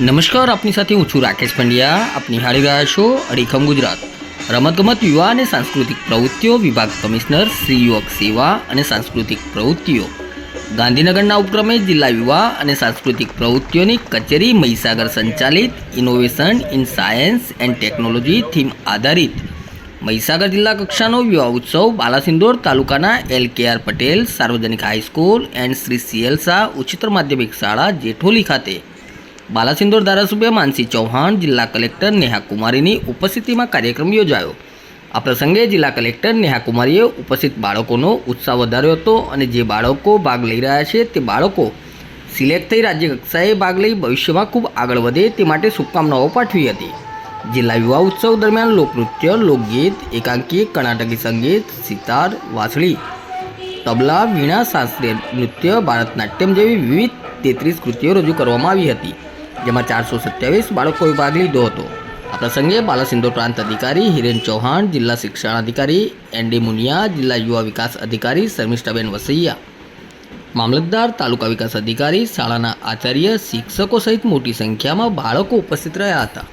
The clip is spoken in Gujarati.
નમસ્કાર, આપની સાથે હું છું રાકેશ પંડ્યા. આપ નિહાળી રહ્યા છો અડીખમ ગુજરાત. રમતગમત યુવા અને સાંસ્કૃતિક પ્રવૃત્તિઓ વિભાગ કમિશનર, શ્રી યુવક સેવા અને સાંસ્કૃતિક પ્રવૃત્તિઓ. ગાંધીનગરના ઉપક્રમે જિલ્લા યુવા અને સાંસ્કૃતિક પ્રવૃત્તિઓની કચેરી મહીસાગર સંચાલિત innovation in science and technology theme આધારિત. મહીસાગર જિલ્લા કક્ષાનો યુવા ઉત્સવ બાલાસિંદોર તાલુકાના એલ કે આર પટેલ, સાર્વજનિક high school and Shri CL Shah ઉચ્ચતર માધ્યમિક શાળા જેઠોલી ખાતે. બાલાસિંદોર ધારાસભ્ય માનસી ચૌહાણ, જિલ્લા કલેક્ટર નેહા કુમારીની ઉપસ્થિતિમાં કાર્યક્રમ યોજાયો. આ પ્રસંગે જિલ્લા કલેક્ટર નેહા કુમારીએ ઉપસ્થિત બાળકોનો ઉત્સાહ વધાર્યો હતો અને જે બાળકો ભાગ લઈ રહ્યા છે તે બાળકો સિલેક્ટ થઈ રાજ્ય કક્ષાએ ભાગ લઈ ભવિષ્યમાં ખૂબ આગળ વધે તે માટે શુભકામનાઓ પાઠવી હતી. જિલ્લા યુવા ઉત્સવ દરમિયાન લોકનૃત્ય, લોકગીત, એકાંકી, કર્ણાટકી સંગીત, સિતાર, વાંસળી, તબલા, વીણા, શાસ્ત્રીય નૃત્ય, ભારતનાટ્યમ જેવી વિવિધ તેત્રીસ કૃતિઓ રજૂ કરવામાં આવી હતી. જેમાં ચારસો સત્યાવીસ બાળકોએ ભાગ લીધો હતો. આ પ્રસંગે બાલાસિંદોર પ્રાંત અધિકારી હિરેન ચૌહાણ, જિલ્લા શિક્ષણાધિકારી એન ડી મુનિયા, જિલ્લા યુવા વિકાસ અધિકારી શર્મિષ્ઠાબેન વસૈયા, મામલતદાર, તાલુકા વિકાસ અધિકારી, શાળાના આચાર્ય, શિક્ષકો સહિત મોટી સંખ્યામાં બાળકો ઉપસ્થિત રહ્યા હતા.